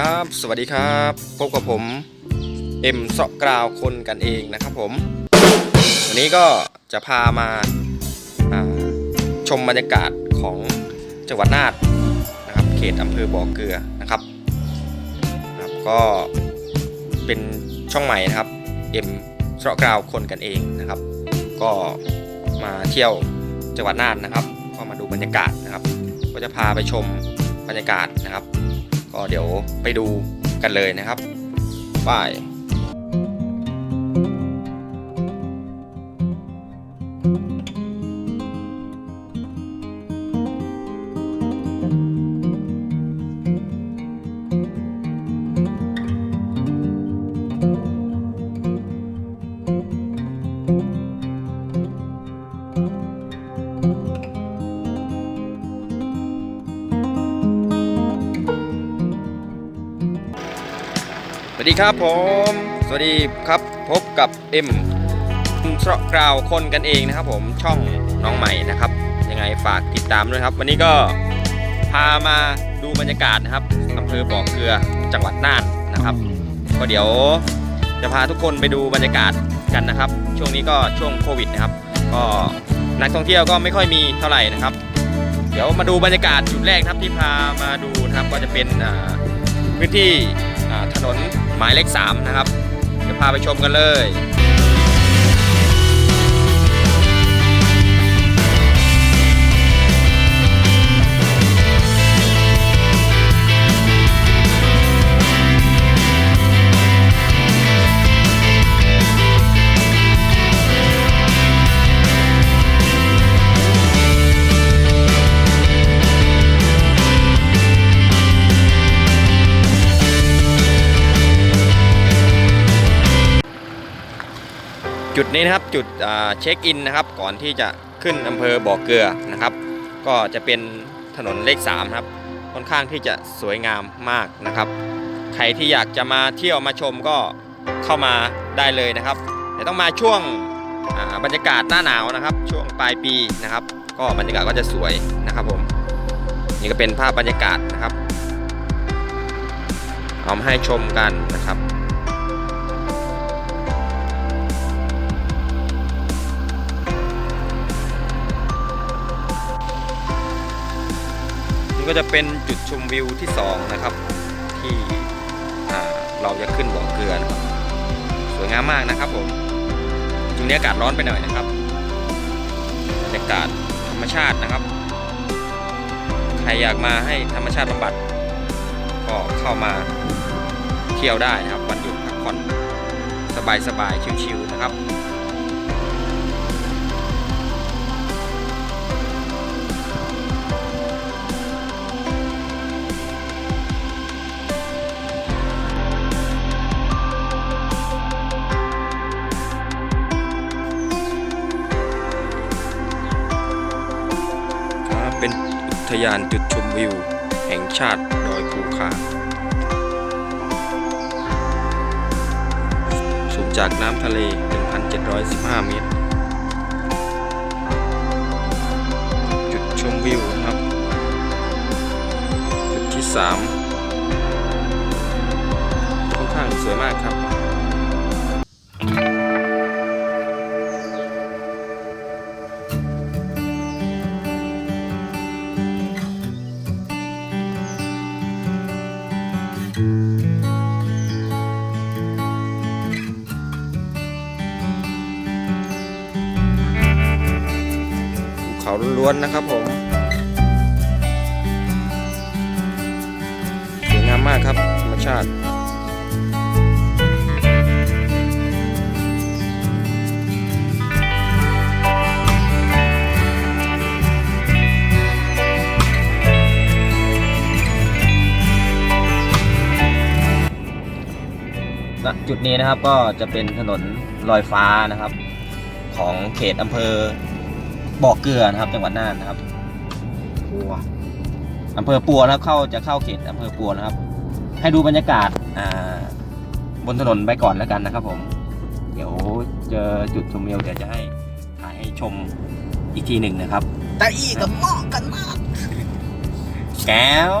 ครับ สวัสดีครับ พบกับผมเอ็มเสาะกราวคนกันเองนะครับผม วันนี้ก็จะพามาาชมบรรยากาศของจังหวัดนานนะครับ เขตอำเภอบ่อเกลือนะครับนะครับ ก็เป็นช่องใหม่นะครับเอ็มเสาะกราวคนกันเองนะครับ ก็มาเที่ยวจังหวัดน่านนะครับ ก็มาดูบรรยากาศนะครับ ก็จะพาไปชมบรรยากาศนะครับ ก็เดี๋ยวไปดูกันเลยนะครับไปส วัสดีครับผม สวัสดีครับพบกับเอ็มสาะกราวคนกันเองนะครับ ผมช่องน้องใหม่นะครับ ยังไงฝากติดตามด้วยครับ วันนี้ก็พามาดูบรรยากาศนะครับอำเภอบ่อเกลือจังหวัดน่านนะครับ ก็เดี๋ยวจะพาทุกคนไปดูบรรยากาศกันนะครับ ช่วงนี้ก็ช่วงโควิดนะครับ ก็นักท่องเที่ยวก็ไม่ค่อยมีเท่าไหร่นะครับ เดี๋ยวมาดูบรรยากาศจุดแรกครับที่พามาดูนะครับก็จะเป็นพื้นที่ถนน หมายเลข3นะครับ เดี๋ยวพาไปชมกันเลย จุดนี้นะครับจุดเช็คอินนะครับก่อนที่จะขึ้นอำเภอบ่อเกลือนะครับ ก็จะเป็นถนนเลข3ครับค่อนข้างที่จะสวยงามมากนะครับ ใครที่อยากจะมาเที่ยวมาชมก็เข้ามาได้เลยนะครับแต่ต้องมาช่วงบรรยากาศหน้าหนาวนะครับ ช่วงปลายปีนะครับ ก็บรรยากาศก็จะสวยนะครับผมนี่ก็เป็นภาพบรรยากาศนะครับเอามาให้ชมกันนะครับ ก็จะเป็นจุดชมวิวที่ 2 นะครับ ที่เราจะขึ้นบ่อเกลือนะครับสวยงามมากนะครับผมช่วงนี้อากาศร้อนไปหน่อยนะครับบรรยากาศธรรมชาตินะครับ ใครอยากมาให้ธรรมชาติบำบัด ก็เข้ามาเที่ยวได้นะครับวันหยุดพักผ่อนสบายๆชิวๆนะครับ ทยานจุดชมวิว แห่งชาติดอยภูคาสูงจากน้ำทะเล 1,715 เมตร จุดชมวิวนะครับ จุดที่ 3 เขาล้วนๆนะครับผมสวยงามมากครับธรรมชาติณจุดนี้นะครับก็จะเป็นถนนลอยฟ้านะครับ ของเขตอำเภอ บ่อเกลือนะครับ จังหวัดน่านนะครับปัวอำเภอปัวนะครับเข้าจะเข้าเขตอำเภอปัวนะครับ ให้ดูบรรยากาศอ่าบนถนนไปก่อนแล้วกันนะครับ ผม เดี๋ยวเจอจุดชมวิวเดี๋ยวจะให้ถ่ายให้ชมอีกทีหนึ่งนะครับ แต่อีกับเหมาะกันมาก แก้ว